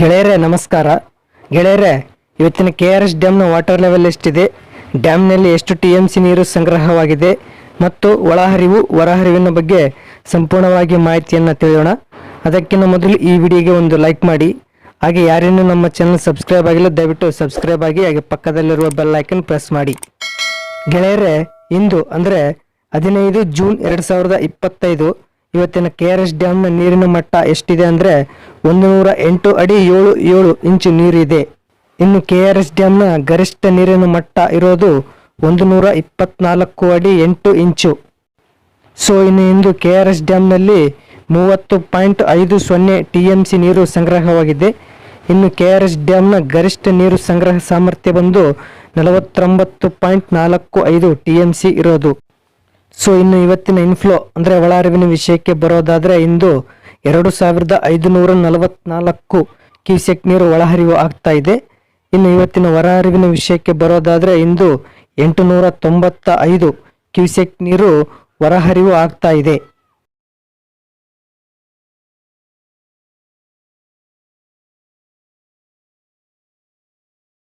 ಗೆಳೆಯರೇ, ನಮಸ್ಕಾರ. ಗೆಳೆಯರೇ, ಇವತ್ತಿನ ಕೆ ಆರ್ ಎಸ್ ಡ್ಯಾಮ್ನ ವಾಟರ್ ಲೆವೆಲ್ ಎಷ್ಟಿದೆ? ಡ್ಯಾಮ್ನಲ್ಲಿ ಎಷ್ಟು ಟಿ ಎಂ ಸಿ ನೀರು ಸಂಗ್ರಹವಾಗಿದೆ? ಮತ್ತು ಒಳಹರಿವು, ಹೊರಹರಿವಿನ ಬಗ್ಗೆ ಸಂಪೂರ್ಣವಾಗಿ ಮಾಹಿತಿಯನ್ನು ತಿಳಿಯೋಣ. ಅದಕ್ಕಿಂತ ಮೊದಲು ಈ ವಿಡಿಯೋಗೆ ಒಂದು ಲೈಕ್ ಮಾಡಿ. ಹಾಗೆ ಯಾರೇನು ನಮ್ಮ ಚಾನಲ್ ಸಬ್ಸ್ಕ್ರೈಬ್ ಆಗಿಲ್ಲ, ದಯವಿಟ್ಟು ಸಬ್ಸ್ಕ್ರೈಬ್ ಆಗಿ, ಹಾಗೆ ಪಕ್ಕದಲ್ಲಿರುವ ಬೆಲ್ ಐಕನ್ ಪ್ರೆಸ್ ಮಾಡಿ. ಗೆಳೆಯರೇ, ಇಂದು ಅಂದರೆ ಹದಿನೈದು ಜೂನ್ ಎರಡು ಸಾವಿರದ ಇಪ್ಪತ್ತೈದು ಇವತ್ತಿನ ಕೆ ಆರ್ ಎಸ್ ಡ್ಯಾಮ್ನ ನೀರಿನ ಮಟ್ಟ ಎಷ್ಟಿದೆ ಅಂದರೆ ಒಂದು ನೂರ ಎಂಟು ಅಡಿ ಏಳು ಏಳು ಇಂಚು ನೀರಿದೆ. ಇನ್ನು ಕೆ ಆರ್ ಎಸ್ ಡ್ಯಾಮ್ನ ಗರಿಷ್ಠ ನೀರಿನ ಮಟ್ಟ ಇರೋದು ಒಂದು ನೂರ ಇಪ್ಪತ್ನಾಲ್ಕು ಅಡಿ ಎಂಟು ಇಂಚು. ಸೊ, ಇನ್ನು ಇಂದು ಕೆ ಆರ್ ಎಸ್ ಡ್ಯಾಮ್ನಲ್ಲಿ ಮೂವತ್ತು ಪಾಯಿಂಟ್ ಐದು ಸೊನ್ನೆ ಟಿ ಎಂ ಸಿ ನೀರು ಸಂಗ್ರಹವಾಗಿದೆ. ಇನ್ನು ಕೆ ಆರ್ ಎಸ್ ಡ್ಯಾಮ್ನ ಗರಿಷ್ಠ ನೀರು ಸಂಗ್ರಹ ಸಾಮರ್ಥ್ಯ ಬಂದು ನಲವತ್ತೊಂಬತ್ತು ಪಾಯಿಂಟ್ ನಾಲ್ಕು ಐದು ಟಿ ಎಂ ಸಿ ಇರೋದು. ಸೊ ಇನ್ನು ಇವತ್ತಿನ ಇನ್ಫ್ಲೋ ಅಂದರೆ ಒಳಹರಿವಿನ ವಿಷಯಕ್ಕೆ ಬರೋದಾದರೆ ಇಂದು ಎರಡು ಸಾವಿರದ ಐದುನೂರ ನಲವತ್ನಾಲ್ಕು ಕ್ಯೂಸೆಕ್ ನೀರು ಒಳಹರಿವು ಆಗ್ತಾ ಇದೆ. ಇನ್ನು ಇವತ್ತಿನ ಹೊರಹರಿವಿನ ವಿಷಯಕ್ಕೆ ಬರೋದಾದರೆ ಇಂದು ಎಂಟುನೂರ ತೊಂಬತ್ತ ಐದು ಕ್ಯೂಸೆಕ್ ನೀರು ಹೊರಹರಿವು ಆಗ್ತಾ ಇದೆ.